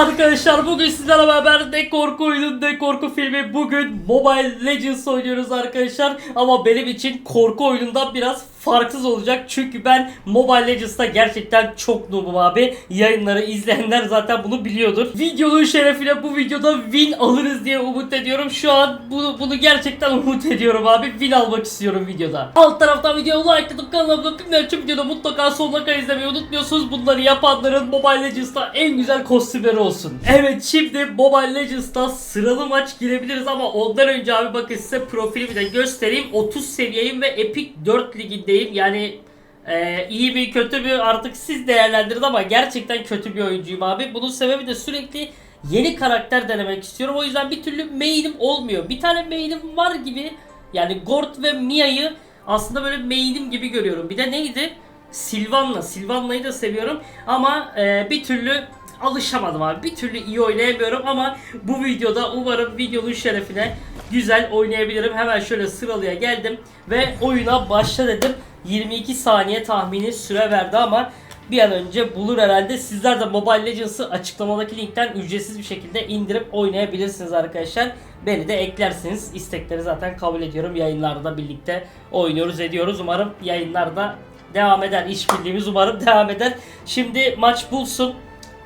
और Arkadaşlar bugün sizlerle beraber ne korku oyunu ne korku filmi bugün Mobile Legends oynuyoruz arkadaşlar. Ama benim için korku oyunundan biraz farksız olacak. Çünkü ben Mobile Legends'ta gerçekten çok noobum abi. Yayınları izleyenler zaten bunu biliyordur. Videonun şerefine bu videoda win alırız diye umut ediyorum. Şu an bunu, bunu gerçekten umut ediyorum abi. Win almak istiyorum videoda. Alt taraftan videoyu like atıp kanalıma abone olup bilmeyen videoda mutlaka sonuna kadar izlemeyi unutmuyorsunuz. Bunları yapanların Mobile Legends'ta en güzel kostümleri olsun evet şimdi Mobile Legends'ta sıralı maç girebiliriz ama ondan önce abi bakın size profilimi de göstereyim 30 seviyeyim ve Epic 4 ligindeyim yani ee, iyi mi kötü mü artık siz değerlendirin ama gerçekten kötü bir oyuncuyum abi. Bunun sebebi de sürekli yeni karakter denemek istiyorum. O yüzden bir türlü main'im olmuyor. Bir tane main'im var gibi yani Gort ve Mia'yı aslında böyle main'im gibi görüyorum. Bir de neydi? Silvanna. Silvanna'yı da seviyorum ama e, bir türlü alışamadım abi. Bir türlü iyi oynayamıyorum ama bu videoda umarım videonun şerefine güzel oynayabilirim. Hemen şöyle sıralıya geldim ve oyuna başla dedim. 22 saniye tahmini süre verdi ama bir an önce bulur herhalde. Sizler de Mobile Legends'ı açıklamadaki linkten ücretsiz bir şekilde indirip oynayabilirsiniz arkadaşlar. Beni de eklersiniz. İstekleri zaten kabul ediyorum. Yayınlarda birlikte oynuyoruz ediyoruz. Umarım yayınlarda devam eder. İşbirliğimiz umarım devam eder. Şimdi maç bulsun.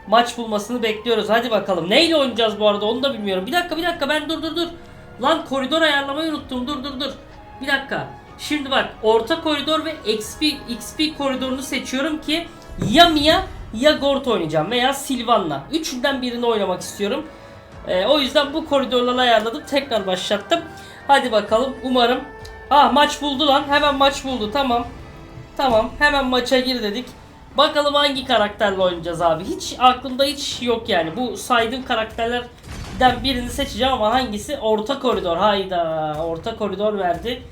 Maç bulmasını bekliyoruz. Hadi bakalım. Neyle oynayacağız bu arada onu da bilmiyorum. Bir dakika bir dakika ben dur dur dur. Lan koridor ayarlamayı unuttum. Dur dur dur. Bir dakika. Şimdi bak orta koridor ve XP, XP koridorunu seçiyorum ki ya Mia ya Gort oynayacağım veya Sylvan'la. Üçünden birini oynamak istiyorum. Ee, o yüzden bu koridorları ayarladım. Tekrar başlattım. Hadi bakalım. Umarım. Ah maç buldu lan. Hemen maç buldu. Tamam. Tamam. Hemen maça gir dedik. Bakalım hangi karakterle oynayacağız abi. Hiç aklımda hiç yok yani. Bu saydığım karakterlerden birini seçeceğim ama hangisi? Orta koridor. Hayda. Orta koridor verdi.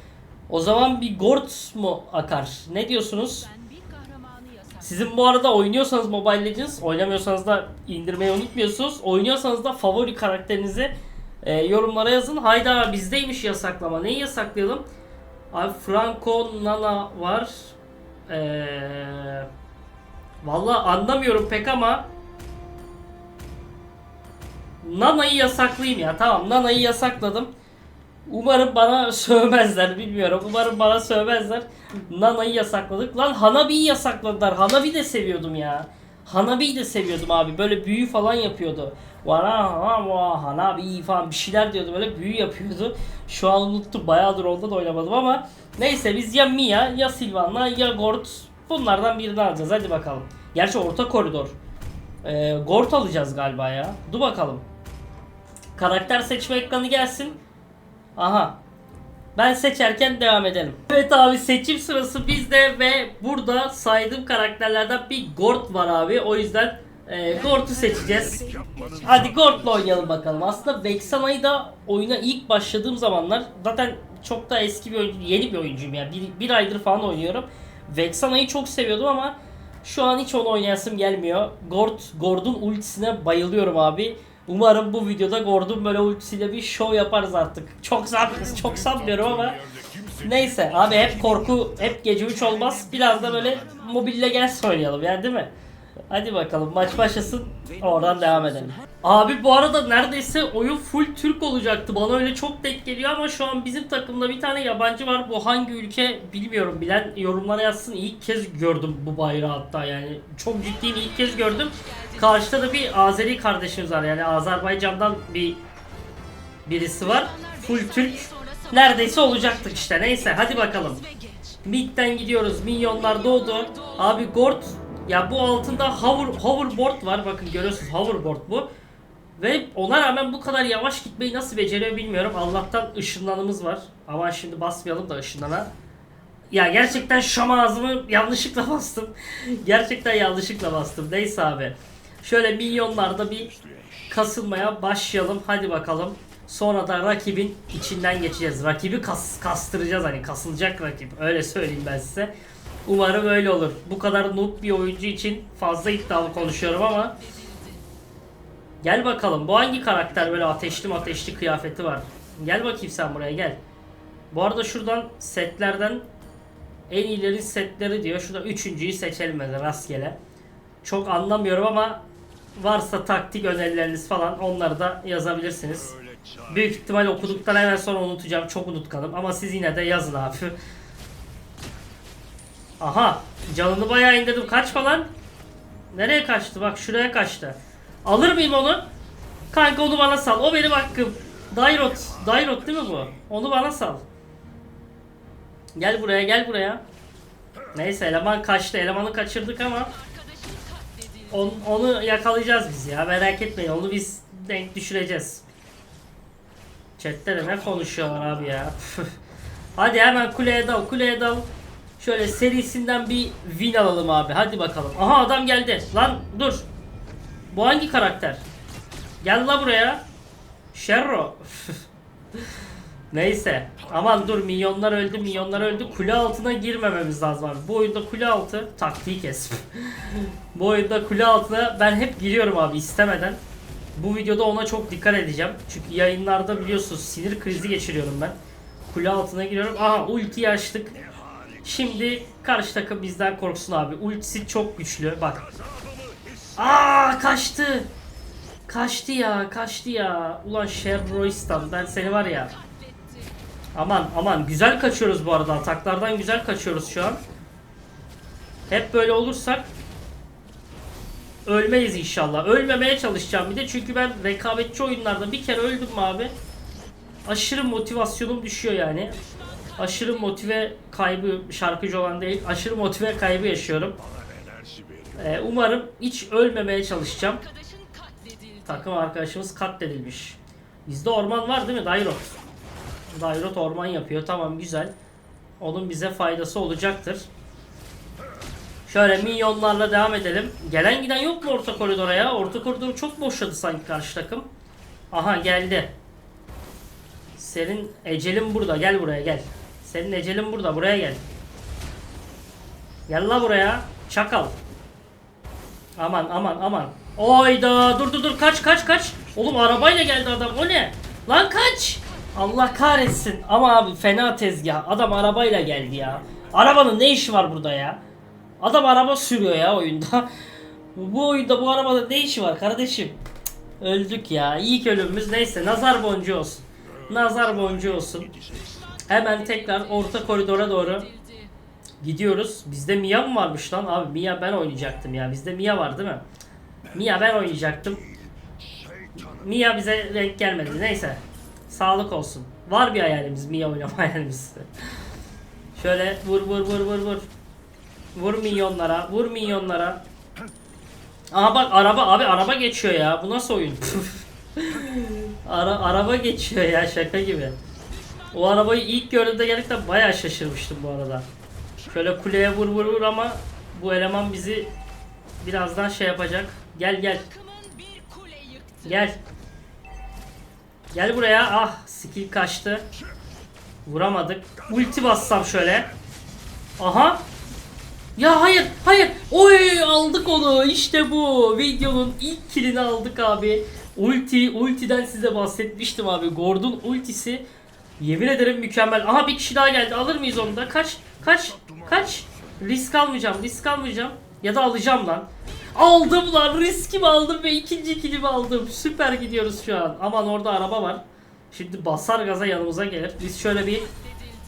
O zaman bir Gort mu akar? Ne diyorsunuz? Sizin bu arada oynuyorsanız Mobile Legends, oynamıyorsanız da indirmeyi unutmuyorsunuz. Oynuyorsanız da favori karakterinizi e, yorumlara yazın. Hayda bizdeymiş yasaklama. Neyi yasaklayalım? Abi Franco Nana var. Eee Vallahi anlamıyorum pek ama Nana'yı yasaklayayım ya. Tamam Nana'yı yasakladım. Umarım bana sövmezler bilmiyorum. Umarım bana sövmezler. Nana'yı yasakladık. Lan Hanabi'yi yasakladılar. Hanabi de seviyordum ya. Hanabi'yi de seviyordum abi. Böyle büyü falan yapıyordu. Vara Hanabi falan bir şeyler diyordu. Böyle büyü yapıyordu. Şu an unuttum. Bayağıdır onda da oynamadım ama neyse biz ya Mia ya Silvan'la ya Gort bunlardan birini alacağız. Hadi bakalım. Gerçi orta koridor. Ee, Gort alacağız galiba ya. Dur bakalım. Karakter seçme ekranı gelsin. Aha. Ben seçerken devam edelim. Evet abi seçim sırası bizde ve burada saydığım karakterlerden bir Gort var abi. O yüzden e, Gort'u seçeceğiz. Hadi Gort'la oynayalım bakalım. Aslında Vexana'yı da oyuna ilk başladığım zamanlar zaten çok da eski bir oyuncu, yeni bir oyuncuyum ya. Bir, bir aydır falan oynuyorum. Vexana'yı çok seviyordum ama şu an hiç onu oynayasım gelmiyor. Gord, Gord'un ultisine bayılıyorum abi. Umarım bu videoda Gordon böyle ultisiyle bir show yaparız artık. Çok san çok sanmıyorum ama neyse abi hep korku hep gece 3 olmaz. Biraz da böyle mobille gels oynayalım yani değil mi? Hadi bakalım maç başlasın oradan devam edelim. Abi bu arada neredeyse oyun full Türk olacaktı. Bana öyle çok denk geliyor ama şu an bizim takımda bir tane yabancı var. Bu hangi ülke bilmiyorum. Bilen yorumlara yazsın. İlk kez gördüm bu bayrağı hatta yani. Çok ciddiyim ilk kez gördüm. Karşıda da bir Azeri kardeşimiz var. Yani Azerbaycan'dan bir birisi var. Full Türk. Neredeyse olacaktık işte. Neyse hadi bakalım. Mid'den gidiyoruz. Minyonlar doğdu. Abi Gort ya bu altında hover, hoverboard var. Bakın görüyorsunuz hoverboard bu. Ve ona rağmen bu kadar yavaş gitmeyi nasıl beceriyor bilmiyorum. Allah'tan ışınlanımız var. Ama şimdi basmayalım da ışınlana. Ya gerçekten şam ağzımı yanlışlıkla bastım. gerçekten yanlışlıkla bastım. Neyse abi. Şöyle milyonlarda bir kasılmaya başlayalım. Hadi bakalım. Sonra da rakibin içinden geçeceğiz. Rakibi kas, kastıracağız hani kasılacak rakip. Öyle söyleyeyim ben size. Umarım öyle olur. Bu kadar noob bir oyuncu için fazla iddialı konuşuyorum ama Gel bakalım. Bu hangi karakter böyle ateşli ateşli kıyafeti var? Gel bakayım sen buraya gel. Bu arada şuradan setlerden en iyileri setleri diyor. Şurada üçüncüyü seçelim mesela rastgele. Çok anlamıyorum ama varsa taktik önerileriniz falan onları da yazabilirsiniz. Büyük ihtimal okuduktan hemen sonra unutacağım. Çok unutkanım ama siz yine de yazın abi. Aha canını bayağı indirdim. Kaç falan? Nereye kaçtı? Bak şuraya kaçtı. Alır mıyım onu? Kanka onu bana sal. O benim hakkım. Dairot. Dairot değil mi bu? Onu bana sal. Gel buraya gel buraya. Neyse eleman kaçtı. Elemanı kaçırdık ama on- onu yakalayacağız biz ya. Merak etmeyin. Onu biz denk düşüreceğiz. Chat'te ne konuşuyorlar abi ya. Hadi hemen kuleye dal. Kuleye dal. Şöyle serisinden bir win alalım abi. Hadi bakalım. Aha adam geldi. Lan dur. Bu hangi karakter? Gel la buraya. Sherro. Neyse. Aman dur milyonlar öldü milyonlar öldü. Kule altına girmememiz lazım abi. Bu oyunda kule altı taktiği kes. Bu oyunda kule altına ben hep giriyorum abi istemeden. Bu videoda ona çok dikkat edeceğim. Çünkü yayınlarda biliyorsunuz sinir krizi geçiriyorum ben. Kule altına giriyorum. Aha ultiyi açtık. Şimdi karşı takım bizden korksun abi. Ultisi çok güçlü. Bak. Aa kaçtı. Kaçtı ya, kaçtı ya. Ulan Sherroistan ben seni var ya. Aman aman güzel kaçıyoruz bu arada. Ataklardan güzel kaçıyoruz şu an. Hep böyle olursak ölmeyiz inşallah. Ölmemeye çalışacağım bir de çünkü ben rekabetçi oyunlarda bir kere öldüm abi? Aşırı motivasyonum düşüyor yani. Aşırı motive kaybı şarkıcı olan değil. Aşırı motive kaybı yaşıyorum. Ee, umarım hiç ölmemeye çalışacağım. Takım arkadaşımız katledilmiş. Bizde orman var değil mi? Dairot. Dairot orman yapıyor. Tamam güzel. Onun bize faydası olacaktır. Şöyle minyonlarla devam edelim. Gelen giden yok mu orta koridora ya? Orta koridoru çok boşladı sanki karşı takım. Aha geldi. Senin ecelin burada. Gel buraya gel. Senin ecelin burada. Buraya gel. Gel la buraya. Çakal. Aman aman aman. Oyda dur dur dur kaç kaç kaç. Oğlum arabayla geldi adam o ne? Lan kaç. Allah kahretsin. Ama abi fena tezgah. Adam arabayla geldi ya. Arabanın ne işi var burada ya? Adam araba sürüyor ya oyunda. bu oyunda bu arabada ne işi var kardeşim? Öldük ya. İlk ölümümüz neyse. Nazar boncuğu olsun. Nazar boncuğu olsun. Hemen tekrar orta koridora doğru Gidiyoruz. Bizde Mia mı varmış lan? Abi Mia ben oynayacaktım ya. Bizde Mia var değil mi? Mia ben oynayacaktım. Mia bize renk gelmedi. Neyse. Sağlık olsun. Var bir hayalimiz. Mia oynama hayalimiz. Şöyle vur vur vur vur vur. Vur milyonlara. Vur milyonlara. Aha bak araba abi araba geçiyor ya. Bu nasıl oyun? Ara, araba geçiyor ya şaka gibi. O arabayı ilk gördüğümde gerçekten bayağı şaşırmıştım bu arada. Şöyle kuleye vur vur vur ama bu eleman bizi birazdan şey yapacak. Gel gel gel. Gel buraya. Ah skill kaçtı. Vuramadık. Ulti bassam şöyle. Aha. Ya hayır hayır. Oy aldık onu. İşte bu. Videonun ilk killini aldık abi. Ulti, ultiden size bahsetmiştim abi. Gordon ultisi yemin ederim mükemmel. Aha bir kişi daha geldi. Alır mıyız onu da? Kaç? Kaç? Kaç? Risk almayacağım. Risk almayacağım. Ya da alacağım lan. Aldım lan. Riskimi aldım ve ikinci killimi aldım. Süper gidiyoruz şu an. Aman orada araba var. Şimdi basar gaza yanımıza gelir. Biz şöyle bir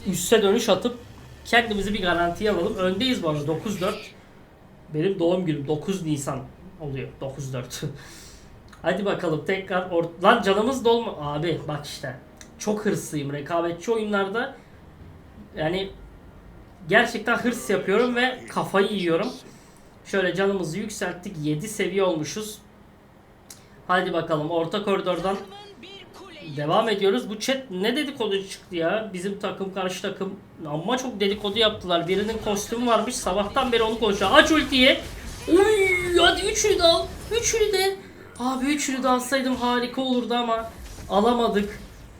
üste dönüş atıp kendimizi bir garantiye alalım. Öndeyiz bu arada 9-4. Benim doğum günüm 9 Nisan oluyor. 9-4. Hadi bakalım tekrar or- lan canımız dolma abi bak işte çok hırslıyım rekabetçi oyunlarda yani gerçekten hırs yapıyorum ve kafayı yiyorum. Şöyle canımızı yükselttik 7 seviye olmuşuz. Hadi bakalım orta koridordan. Devam ediyoruz. Bu chat ne dedikodu çıktı ya? Bizim takım karşı takım amma çok dedikodu yaptılar. Birinin kostümü varmış. Sabahtan beri onu konuşuyor. Aç ultiyi. Uy, hadi üçünü de al. Üçünü de. Abi üçünü de alsaydım harika olurdu ama alamadık.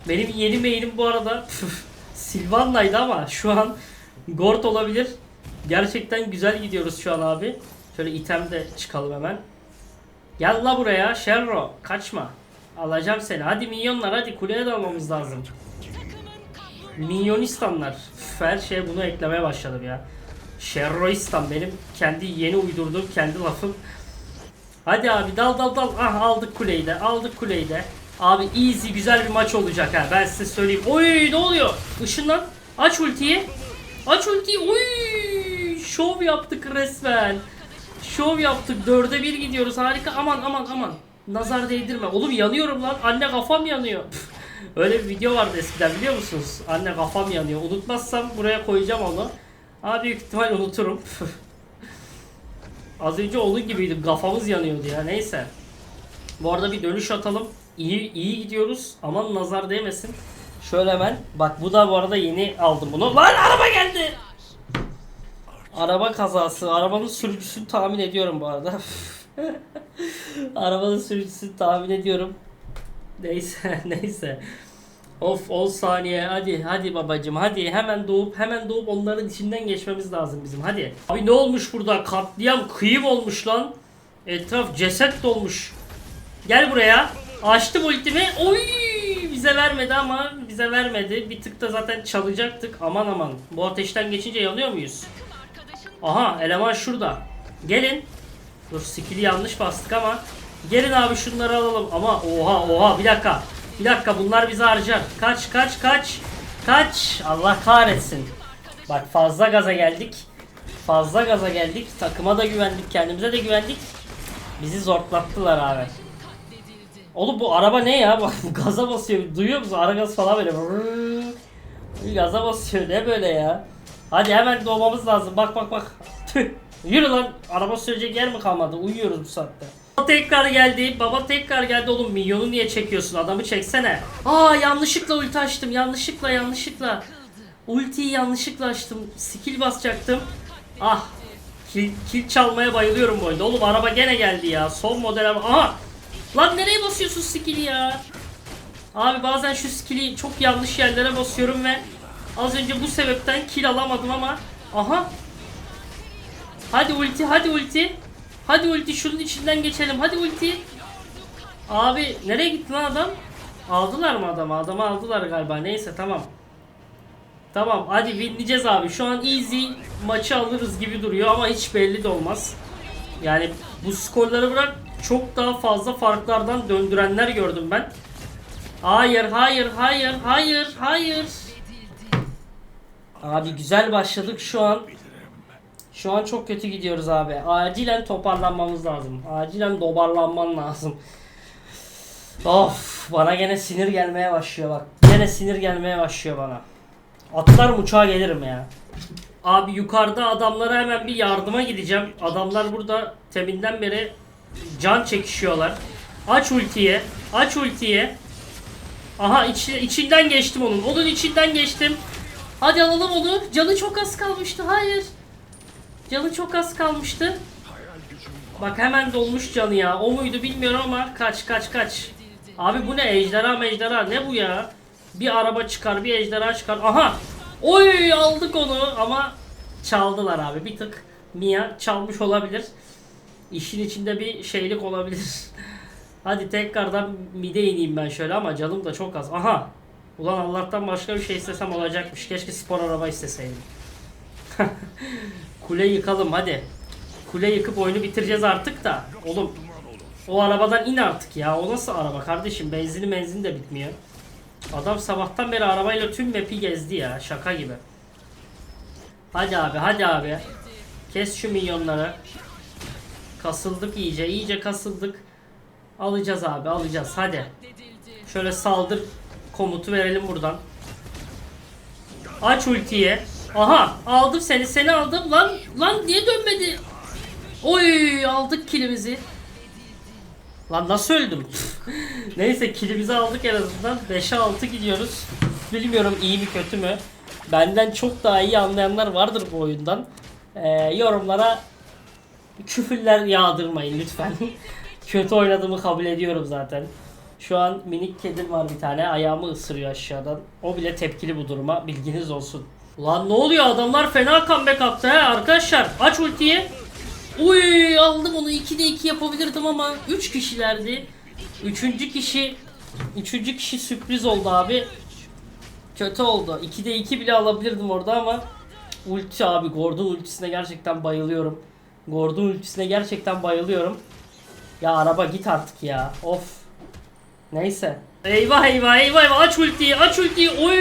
Benim yeni mailim bu arada Silvanla'ydı ama şu an Gord olabilir. Gerçekten güzel gidiyoruz şu an abi. Şöyle item de çıkalım hemen. Gel la buraya Sherro. Kaçma. Alacağım seni. Hadi minyonlar hadi kuleye dalmamız lazım. Minyonistanlar. Her şeye bunu eklemeye başladım ya. Sherroistan benim kendi yeni uydurduğum kendi lafım. Hadi abi dal dal dal. Ah aldık kuleyi de. Aldık kuleyi de. Abi easy güzel bir maç olacak ha. Ben size söyleyeyim. Oy ne oluyor? Işınlan. Aç ultiyi. Aç ultiyi. Oy! Şov yaptık resmen. Şov yaptık. Dörde bir gidiyoruz. Harika. Aman aman aman. Nazar değdirme. Oğlum yanıyorum lan. Anne kafam yanıyor. Öyle bir video vardı eskiden biliyor musunuz? Anne kafam yanıyor. Unutmazsam buraya koyacağım onu. Abi büyük ihtimal unuturum. Az önce onun gibiydi. Kafamız yanıyordu ya. Neyse. Bu arada bir dönüş atalım. İyi iyi gidiyoruz. Aman nazar değmesin. Şöyle hemen. Bak bu da bu arada yeni aldım bunu. Lan araba geldi. Araba kazası. Arabanın sürücüsünü tahmin ediyorum bu arada. Arabanın sürücüsünü tahmin ediyorum. Neyse neyse. Of 10 saniye hadi hadi babacım hadi hemen doğup hemen doğup onların içinden geçmemiz lazım bizim hadi. Abi ne olmuş burada katliam kıyım olmuş lan. Etraf ceset dolmuş. Gel buraya. Açtım ultimi. Oy bize vermedi ama bize vermedi. Bir tık da zaten çalacaktık. Aman aman. Bu ateşten geçince yanıyor muyuz? Aha eleman şurada. Gelin. Dur skill'i yanlış bastık ama. Gelin abi şunları alalım. Ama oha oha bir dakika. Bir dakika bunlar bizi harcar. Kaç kaç kaç. Kaç. Allah kahretsin. Bak fazla gaza geldik. Fazla gaza geldik. Takıma da güvendik. Kendimize de güvendik. Bizi zortlattılar abi. Oğlum bu araba ne ya? Bak gaza basıyor. Duyuyor musun? Ara gaz falan böyle. Vrrr. Gaza basıyor. Ne böyle ya? Hadi hemen doğmamız lazım. Bak bak bak. Tüh. Yürü lan. Araba sürecek yer mi kalmadı? Uyuyoruz bu saatte. Baba tekrar geldi. Baba tekrar geldi oğlum. Minyonu niye çekiyorsun? Adamı çeksene. Aa yanlışlıkla ulti açtım. Yanlışlıkla yanlışlıkla. Ultiyi yanlışlıkla açtım. Skill basacaktım. Ah. Kill, kill çalmaya bayılıyorum bu oyunda. Oğlum araba gene geldi ya. Son model araba. Aha. Lan nereye basıyorsun skill'i ya? Abi bazen şu skill'i çok yanlış yerlere basıyorum ve az önce bu sebepten kill alamadım ama aha. Hadi ulti hadi ulti. Hadi ulti şunun içinden geçelim. Hadi ulti. Abi nereye gitti lan adam? Aldılar mı adamı? Adamı aldılar galiba. Neyse tamam. Tamam hadi winleyeceğiz abi. Şu an easy maçı alırız gibi duruyor ama hiç belli de olmaz. Yani bu skorları bırak çok daha fazla farklardan döndürenler gördüm ben Hayır hayır hayır hayır hayır Abi güzel başladık şu an. Şu an çok kötü gidiyoruz abi. Acilen toparlanmamız lazım. Acilen dobarlanman lazım. Of bana gene sinir gelmeye başlıyor bak. Gene sinir gelmeye başlıyor bana. Atlar uçağa gelirim ya. Abi yukarıda adamlara hemen bir yardıma gideceğim. Adamlar burada teminden beri can çekişiyorlar. Aç ultiye. Aç ultiye. Aha içi- içinden geçtim onun. Onun içinden geçtim. Hadi alalım onu. Canı çok az kalmıştı. Hayır. Canı çok az kalmıştı. Bak hemen dolmuş canı ya. O muydu bilmiyorum ama kaç kaç kaç. Abi bu ne ejderha mejderha ne bu ya? Bir araba çıkar bir ejderha çıkar. Aha. Oy aldık onu ama çaldılar abi. Bir tık Mia çalmış olabilir. İşin içinde bir şeylik olabilir. Hadi tekrardan mide ineyim ben şöyle ama canım da çok az. Aha. Ulan Allah'tan başka bir şey istesem olacakmış. Keşke spor araba isteseydim. Kule yıkalım hadi. Kule yıkıp oyunu bitireceğiz artık da. Oğlum o arabadan in artık ya. O nasıl araba kardeşim? Benzini benzin de bitmiyor. Adam sabahtan beri arabayla tüm map'i gezdi ya. Şaka gibi. Hadi abi hadi abi. Kes şu milyonları. Kasıldık iyice. iyice kasıldık. Alacağız abi alacağız hadi. Şöyle saldır komutu verelim buradan. Aç ultiye. Aha aldım seni seni aldım lan lan niye dönmedi? Oy aldık kilimizi. Lan nasıl öldüm? Neyse kilimizi aldık en azından. 5'e 6 gidiyoruz. Bilmiyorum iyi mi kötü mü. Benden çok daha iyi anlayanlar vardır bu oyundan. Ee, yorumlara küfürler yağdırmayın lütfen. Kötü oynadığımı kabul ediyorum zaten. Şu an minik kedim var bir tane ayağımı ısırıyor aşağıdan. O bile tepkili bu duruma bilginiz olsun. Lan ne oluyor adamlar fena comeback attı he arkadaşlar. Aç ultiyi. Uy aldım onu 2'de 2 yapabilirdim ama 3 kişilerdi. Üçüncü kişi Üçüncü kişi sürpriz oldu abi. Kötü oldu. 2'de 2 bile alabilirdim orada ama ulti abi Gordon ultisine gerçekten bayılıyorum. Gordon ultisine gerçekten bayılıyorum. Ya araba git artık ya. Of. Neyse. Eyvah eyvah eyvah eyvah aç ultiyi aç ultiyi. Oy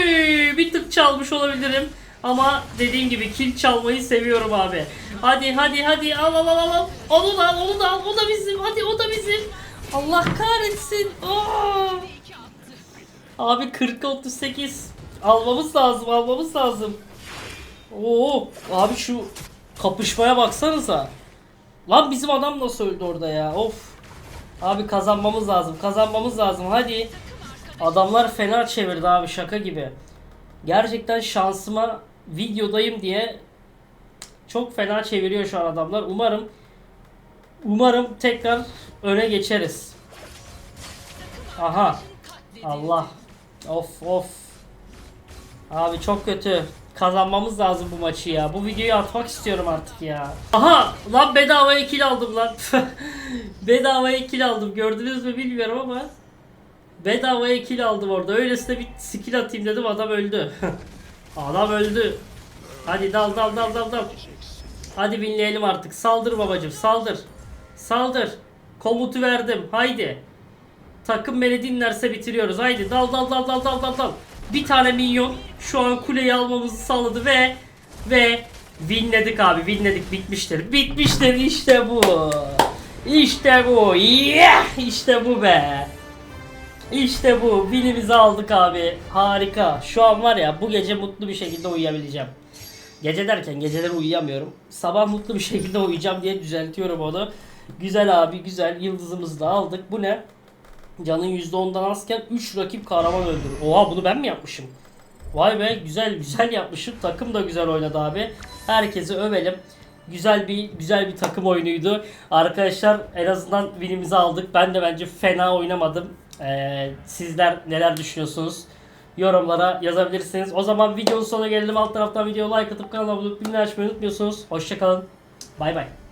bir tık çalmış olabilirim. Ama dediğim gibi kill çalmayı seviyorum abi. Hadi hadi hadi al al al al. Onu da al onu da al. O da bizim. Hadi o da bizim. Allah kahretsin. Aa. Abi 40 38. Almamız lazım almamız lazım. Oo abi şu kapışmaya baksanıza. Lan bizim adam nasıl öldü orada ya? Of. Abi kazanmamız lazım. Kazanmamız lazım. Hadi. Adamlar fena çevirdi abi şaka gibi. Gerçekten şansıma videodayım diye çok fena çeviriyor şu an adamlar. Umarım umarım tekrar öne geçeriz. Aha. Allah. Of of. Abi çok kötü. Kazanmamız lazım bu maçı ya. Bu videoyu atmak istiyorum artık ya. Aha! Lan bedavaya kill aldım lan. bedavaya kill aldım. Gördünüz mü bilmiyorum ama. Bedavaya kill aldım orada. Öylesine bir skill atayım dedim adam öldü. adam öldü. Hadi dal dal dal dal dal. Hadi binleyelim artık. Saldır babacım saldır. Saldır. Komutu verdim. Haydi. Takım beni dinlerse bitiriyoruz. Haydi dal dal dal dal dal dal dal. Bir tane minyon şu an kuleyi almamızı sağladı ve ve winledik abi winledik bitmiştir. Bitmiştir işte bu. İşte bu. Yeah! İşte bu be. İşte bu. Winimizi aldık abi. Harika. Şu an var ya bu gece mutlu bir şekilde uyuyabileceğim. Gece derken geceleri uyuyamıyorum. Sabah mutlu bir şekilde uyuyacağım diye düzeltiyorum onu. Güzel abi güzel. Yıldızımızı da aldık. Bu ne? Canın %10'dan azken 3 rakip kahraman öldürür. Oha bunu ben mi yapmışım? Vay be güzel güzel yapmışım. Takım da güzel oynadı abi. Herkesi övelim. Güzel bir güzel bir takım oyunuydu. Arkadaşlar en azından winimizi aldık. Ben de bence fena oynamadım. Ee, sizler neler düşünüyorsunuz? Yorumlara yazabilirsiniz. O zaman videonun sonuna gelelim. Alt taraftan videoya like atıp kanala abone olup bildirimleri açmayı unutmuyorsunuz. Hoşçakalın. Bay bay.